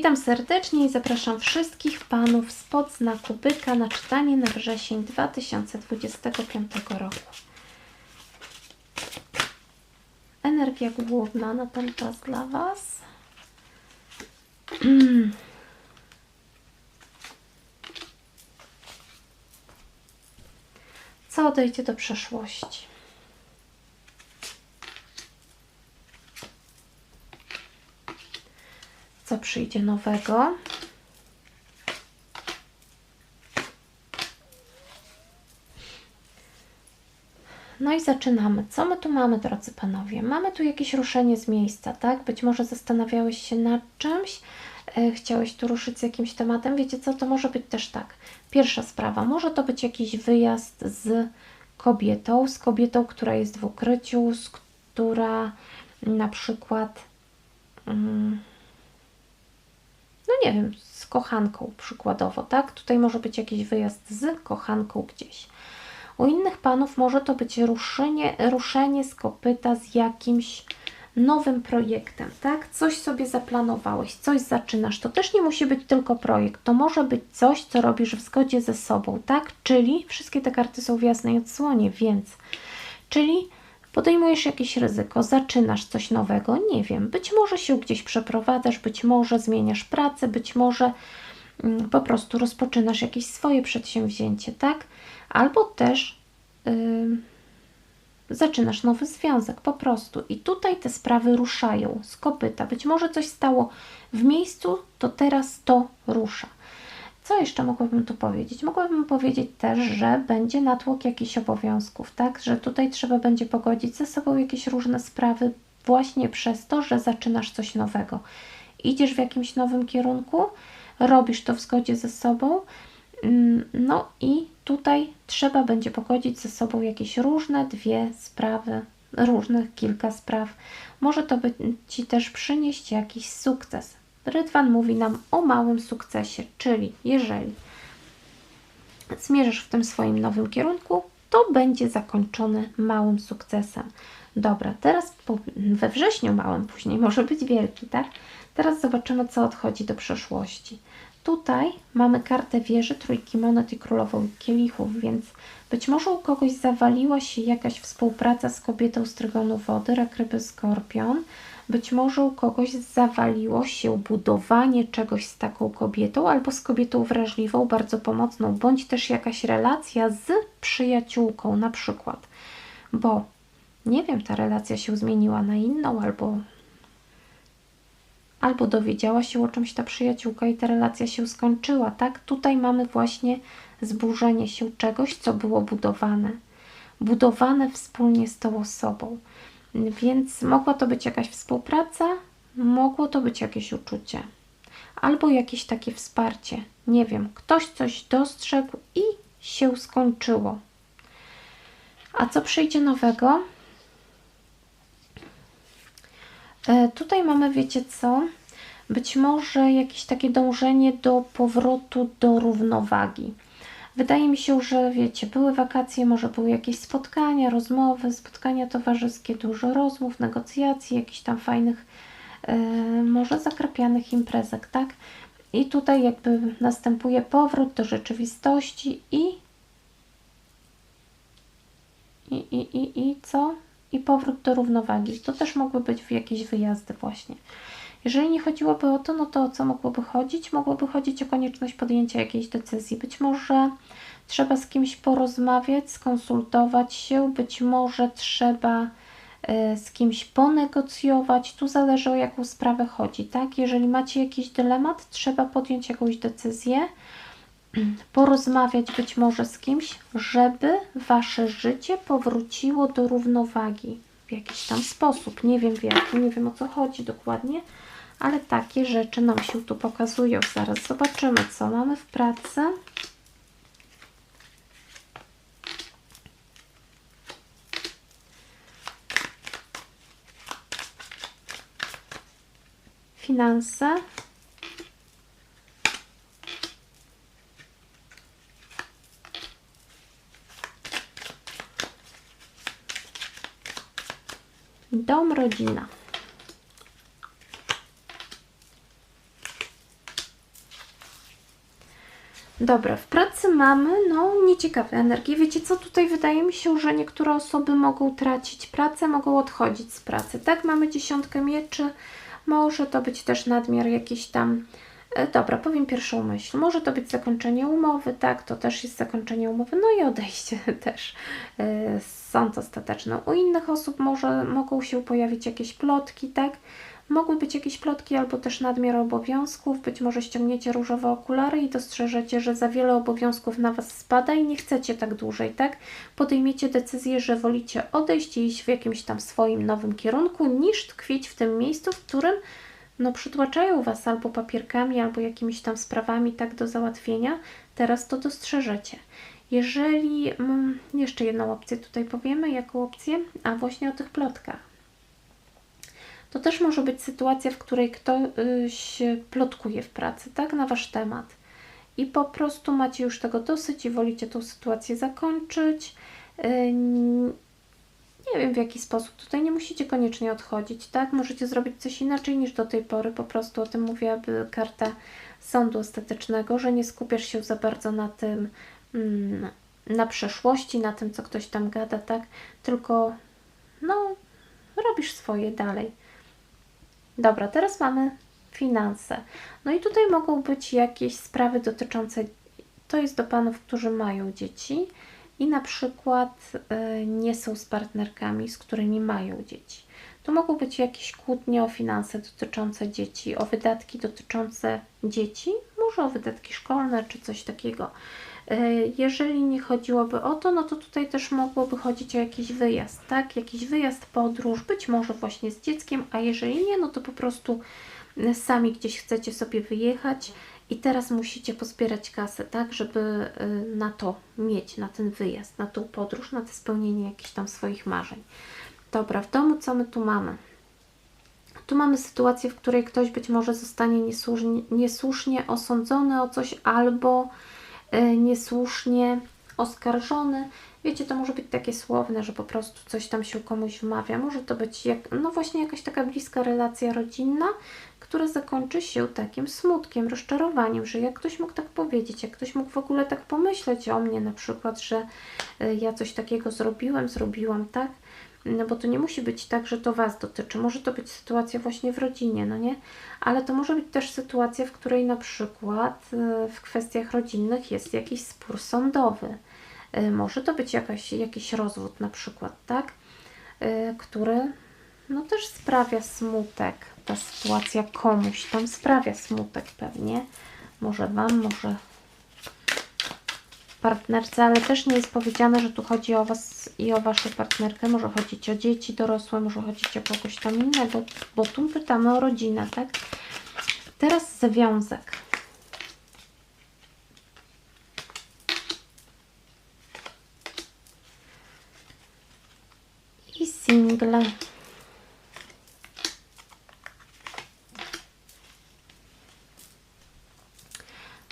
Witam serdecznie i zapraszam wszystkich panów spod znaku byka na czytanie na wrzesień 2025 roku. Energia główna na ten czas dla Was. Co odejdzie do przeszłości? Co przyjdzie nowego? No i zaczynamy. Co my tu mamy, drodzy panowie? Mamy tu jakieś ruszenie z miejsca, tak? Być może zastanawiałeś się nad czymś, e, chciałeś tu ruszyć z jakimś tematem. Wiecie co, to może być też tak. Pierwsza sprawa, może to być jakiś wyjazd z kobietą, z kobietą, która jest w ukryciu, z która na przykład, mm, no nie wiem, z kochanką przykładowo, tak? Tutaj może być jakiś wyjazd z kochanką gdzieś. U innych panów może to być ruszenie, ruszenie z kopyta z jakimś nowym projektem, tak? Coś sobie zaplanowałeś, coś zaczynasz. To też nie musi być tylko projekt, to może być coś, co robisz w zgodzie ze sobą, tak? Czyli wszystkie te karty są w jasnej odsłonie, więc czyli podejmujesz jakieś ryzyko, zaczynasz coś nowego, nie wiem, być może się gdzieś przeprowadzasz, być może zmieniasz pracę, być może mm, po prostu rozpoczynasz jakieś swoje przedsięwzięcie, tak? Albo też yy, zaczynasz nowy związek po prostu. I tutaj te sprawy ruszają z kopyta. Być może coś stało w miejscu, to teraz to rusza. Co jeszcze mogłabym tu powiedzieć? Mogłabym powiedzieć też, że będzie natłok jakichś obowiązków, tak? Że tutaj trzeba będzie pogodzić ze sobą jakieś różne sprawy właśnie przez to, że zaczynasz coś nowego. Idziesz w jakimś nowym kierunku, robisz to w zgodzie ze sobą, mm, no i tutaj trzeba będzie pogodzić ze sobą jakieś różne dwie sprawy, różnych kilka spraw. Może to by Ci też przynieść jakiś sukces. Rydwan mówi nam o małym sukcesie, czyli jeżeli zmierzysz w tym swoim nowym kierunku, to będzie zakończony małym sukcesem. Dobra, teraz po, we wrześniu małym, później może być wielki, tak? Teraz zobaczymy, co odchodzi do przeszłości. Tutaj mamy kartę wieży, trójki monet i królową kielichów, więc być może u kogoś zawaliła się jakaś współpraca z kobietą z trygonu wody, rak ryby skorpion. Być może u kogoś zawaliło się budowanie czegoś z taką kobietą albo z kobietą wrażliwą, bardzo pomocną, bądź też jakaś relacja z przyjaciółką na przykład. Bo nie wiem, ta relacja się zmieniła na inną albo albo dowiedziała się o czymś ta przyjaciółka i ta relacja się skończyła, tak? Tutaj mamy właśnie zburzenie się czegoś, co było budowane. Budowane wspólnie z tą osobą. Więc mogła to być jakaś współpraca, mogło to być jakieś uczucie, albo jakieś takie wsparcie. Nie wiem, ktoś coś dostrzegł i się skończyło. A co przyjdzie nowego? E, tutaj mamy, wiecie co? Być może jakieś takie dążenie do powrotu do równowagi. Wydaje mi się, że wiecie, były wakacje, może były jakieś spotkania, rozmowy, spotkania towarzyskie, dużo rozmów, negocjacji, jakichś tam fajnych, e, może zakrapianych imprezek, tak? I tutaj jakby następuje powrót do rzeczywistości i i, i, i, i co? I powrót do równowagi. To też mogły być jakieś wyjazdy właśnie. Jeżeli nie chodziłoby o to, no to o co mogłoby chodzić? Mogłoby chodzić o konieczność podjęcia jakiejś decyzji. Być może trzeba z kimś porozmawiać, skonsultować się, być może trzeba e, z kimś ponegocjować. Tu zależy o jaką sprawę chodzi, tak? Jeżeli macie jakiś dylemat, trzeba podjąć jakąś decyzję, porozmawiać być może z kimś, żeby wasze życie powróciło do równowagi w jakiś tam sposób. Nie wiem w jaki, nie wiem o co chodzi dokładnie, ale takie rzeczy nam się tu pokazują. Zaraz zobaczymy, co mamy w pracy. Finanse. Dom, rodzina. Dobra, w pracy mamy, no, nieciekawe energie. Wiecie co, tutaj wydaje mi się, że niektóre osoby mogą tracić pracę, mogą odchodzić z pracy. Tak, mamy dziesiątkę mieczy, może to być też nadmiar jakiś tam... E, Dobra, powiem pierwszą myśl. Może to być zakończenie umowy, tak, to też jest zakończenie umowy, no i odejście też. E, Sąd ostateczny. U innych osób może mogą się pojawić jakieś plotki, tak? Mogły być jakieś plotki albo też nadmiar obowiązków. Być może ściągniecie różowe okulary i dostrzeżecie, że za wiele obowiązków na Was spada i nie chcecie tak dłużej, tak? Podejmiecie decyzję, że wolicie odejść i iść w jakimś tam swoim nowym kierunku, niż tkwić w tym miejscu, w którym no przytłaczają Was albo papierkami, albo jakimiś tam sprawami tak do załatwienia. Teraz to dostrzeżecie. Jeżeli, mm, jeszcze jedną opcję tutaj powiemy, jaką opcję? A właśnie o tych plotkach. To też może być sytuacja, w której ktoś plotkuje w pracy, tak, na Wasz temat. I po prostu macie już tego dosyć i wolicie tą sytuację zakończyć. Yy, Nie wiem w jaki sposób. Tutaj nie musicie koniecznie odchodzić, tak? Możecie zrobić coś inaczej niż do tej pory. Po prostu o tym mówiłaby karta sądu ostatecznego, że nie skupiasz się za bardzo na tym, mm, na przeszłości, na tym, co ktoś tam gada, tak? Tylko, no, robisz swoje dalej. Dobra, teraz mamy finanse. No i tutaj mogą być jakieś sprawy dotyczące, to jest do panów, którzy mają dzieci i na przykład y, nie są z partnerkami, z którymi mają dzieci. Tu mogą być jakieś kłótnie o finanse dotyczące dzieci, o wydatki dotyczące dzieci, może o wydatki szkolne czy coś takiego. Y, Jeżeli nie chodziłoby o to, no to tutaj też mogłoby chodzić o jakiś wyjazd, tak? Jakiś wyjazd, podróż, być może właśnie z dzieckiem, a jeżeli nie, no to po prostu y, sami gdzieś chcecie sobie wyjechać i teraz musicie pozbierać kasę, tak, żeby y, na to mieć, na ten wyjazd, na tą podróż, na to spełnienie jakichś tam swoich marzeń. Dobra, w domu co my tu mamy? Tu mamy sytuację, w której ktoś być może zostanie niesłusznie, niesłusznie osądzony o coś albo niesłusznie oskarżony. Wiecie, to może być takie słowne, że po prostu coś tam się komuś wmawia. Może to być jak, no właśnie jakaś taka bliska relacja rodzinna, która zakończy się takim smutkiem, rozczarowaniem, że jak ktoś mógł tak powiedzieć, jak ktoś mógł w ogóle tak pomyśleć o mnie na przykład, że y, ja coś takiego zrobiłem, zrobiłam, tak? No bo to nie musi być tak, że to Was dotyczy. Może to być sytuacja właśnie w rodzinie, no nie? Ale to może być też sytuacja, w której na przykład y, w kwestiach rodzinnych jest jakiś spór sądowy. Y, Może to być jakaś, jakiś rozwód na przykład, tak? Y, Który no też sprawia smutek. Ta sytuacja komuś tam sprawia smutek pewnie. Może Wam, może partnerce, ale też nie jest powiedziane, że tu chodzi o Was i o Waszą partnerkę. Może chodzić o dzieci dorosłe, może chodzić o kogoś tam innego, bo tu pytamy o rodzinę, tak? Teraz związek. I single.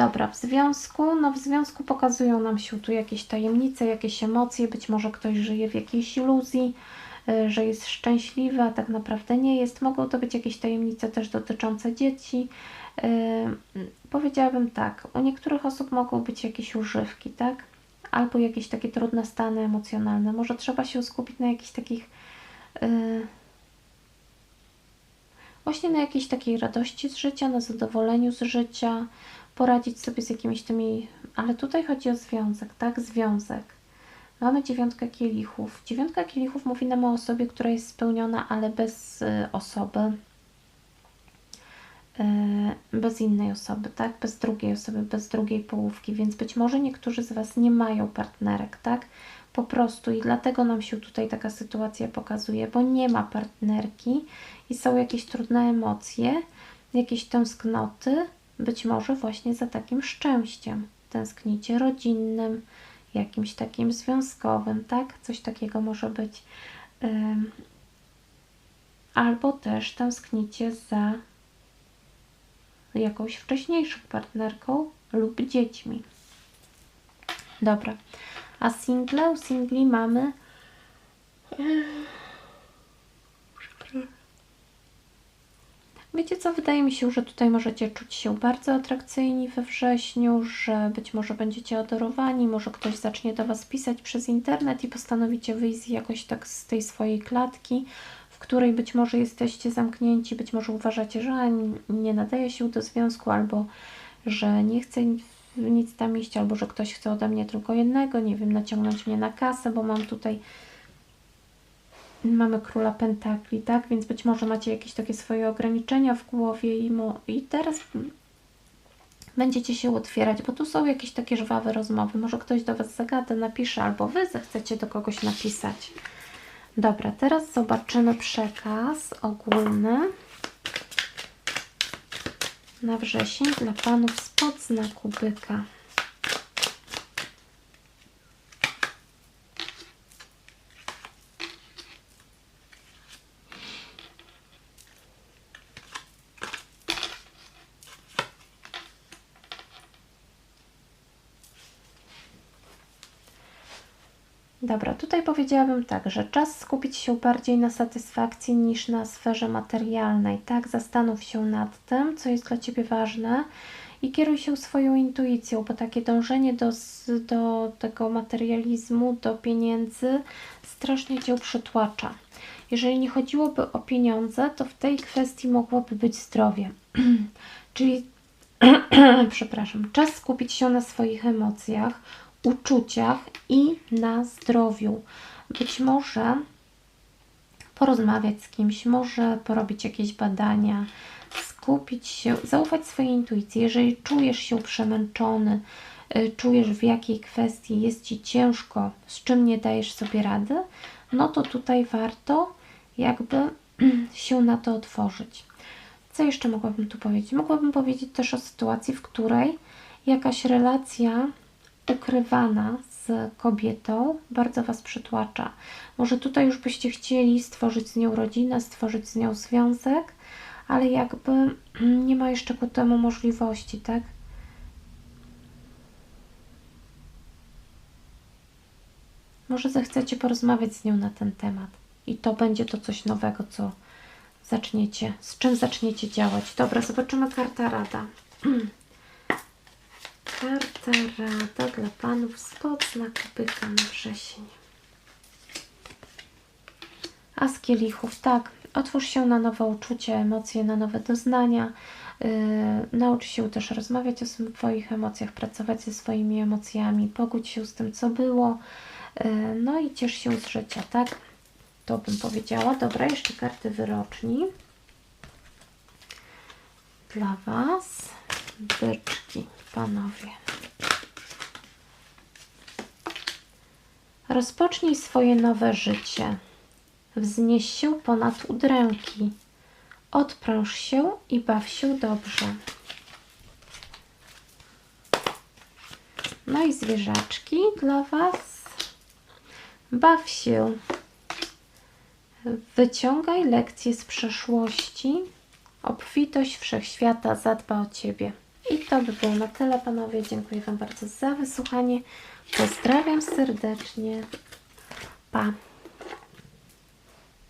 Dobra, w związku, no w związku pokazują nam się tu jakieś tajemnice, jakieś emocje, być może ktoś żyje w jakiejś iluzji, y, że jest szczęśliwy, a tak naprawdę nie jest. Mogą to być jakieś tajemnice też dotyczące dzieci. Y, Powiedziałabym tak, u niektórych osób mogą być jakieś używki, tak? Albo jakieś takie trudne stany emocjonalne. Może trzeba się skupić na jakichś takich y, właśnie na jakiejś takiej radości z życia, na zadowoleniu z życia, poradzić sobie z jakimiś tymi, ale tutaj chodzi o związek, tak? Związek. Mamy dziewiątkę kielichów. Dziewiątka kielichów mówi nam o osobie, która jest spełniona, ale bez y, osoby, y, bez innej osoby, tak? Bez drugiej osoby, bez drugiej połówki, więc być może niektórzy z Was nie mają partnerek, tak? Po prostu i dlatego nam się tutaj taka sytuacja pokazuje, bo nie ma partnerki i są jakieś trudne emocje, jakieś tęsknoty, być może właśnie za takim szczęściem. Tęsknicie rodzinnym, jakimś takim związkowym, tak? Coś takiego może być. Albo też tęsknicie za jakąś wcześniejszą partnerką lub dziećmi. Dobra. A single, u singli mamy? Wiecie co, wydaje mi się, że tutaj możecie czuć się bardzo atrakcyjni we wrześniu, że być może będziecie adorowani, może ktoś zacznie do Was pisać przez internet i postanowicie wyjść jakoś tak z tej swojej klatki, w której być może jesteście zamknięci, być może uważacie, że nie nadaje się do związku, albo że nie chcę nic tam iść, albo że ktoś chce ode mnie tylko jednego, nie wiem, naciągnąć mnie na kasę, bo mam tutaj mamy króla pentakli, tak? Więc być może macie jakieś takie swoje ograniczenia w głowie i, i teraz będziecie się otwierać, bo tu są jakieś takie żwawe rozmowy. Może ktoś do Was zagada, napisze, albo Wy zechcecie do kogoś napisać. Dobra, teraz zobaczymy przekaz ogólny na wrzesień dla Panów spod znaku byka. Dobra, tutaj powiedziałabym tak, że czas skupić się bardziej na satysfakcji niż na sferze materialnej, tak? Zastanów się nad tym, co jest dla Ciebie ważne i kieruj się swoją intuicją, bo takie dążenie do, do tego materializmu, do pieniędzy strasznie Cię przytłacza. Jeżeli nie chodziłoby o pieniądze, to w tej kwestii mogłoby być zdrowie. Czyli przepraszam, czas skupić się na swoich emocjach, uczuciach i na zdrowiu. Być może porozmawiać z kimś, może porobić jakieś badania, skupić się, zaufać swojej intuicji. Jeżeli czujesz się przemęczony, y, czujesz w jakiej kwestii jest Ci ciężko, z czym nie dajesz sobie rady, no to tutaj warto jakby się na to otworzyć. Co jeszcze mogłabym tu powiedzieć? Mogłabym powiedzieć też o sytuacji, w której jakaś relacja ukrywana z kobietą bardzo Was przytłacza. Może tutaj już byście chcieli stworzyć z nią rodzinę, stworzyć z nią związek, ale jakby nie ma jeszcze ku temu możliwości, tak? Może zechcecie porozmawiać z nią na ten temat i to będzie to coś nowego, co zaczniecie, z czym zaczniecie działać. Dobra, zobaczymy karta rada. Karta rada dla panów spod znaku byka na wrzesień. A z kielichów, tak. Otwórz się na nowe uczucia, emocje, na nowe doznania. Yy, naucz się też rozmawiać o swoich emocjach, pracować ze swoimi emocjami, pogódź się z tym, co było. Yy, no i ciesz się z życia, tak? To bym powiedziała. Dobra, jeszcze karty wyroczni. Dla Was, byczki, panowie. Rozpocznij swoje nowe życie. Wznieś się ponad udręki. Odpręż się i baw się dobrze. No i zwierzaczki dla Was. Baw się. Wyciągaj lekcje z przeszłości. Obfitość wszechświata zadba o Ciebie. I to by było na tyle, panowie. Dziękuję Wam bardzo za wysłuchanie. Pozdrawiam serdecznie. Pa.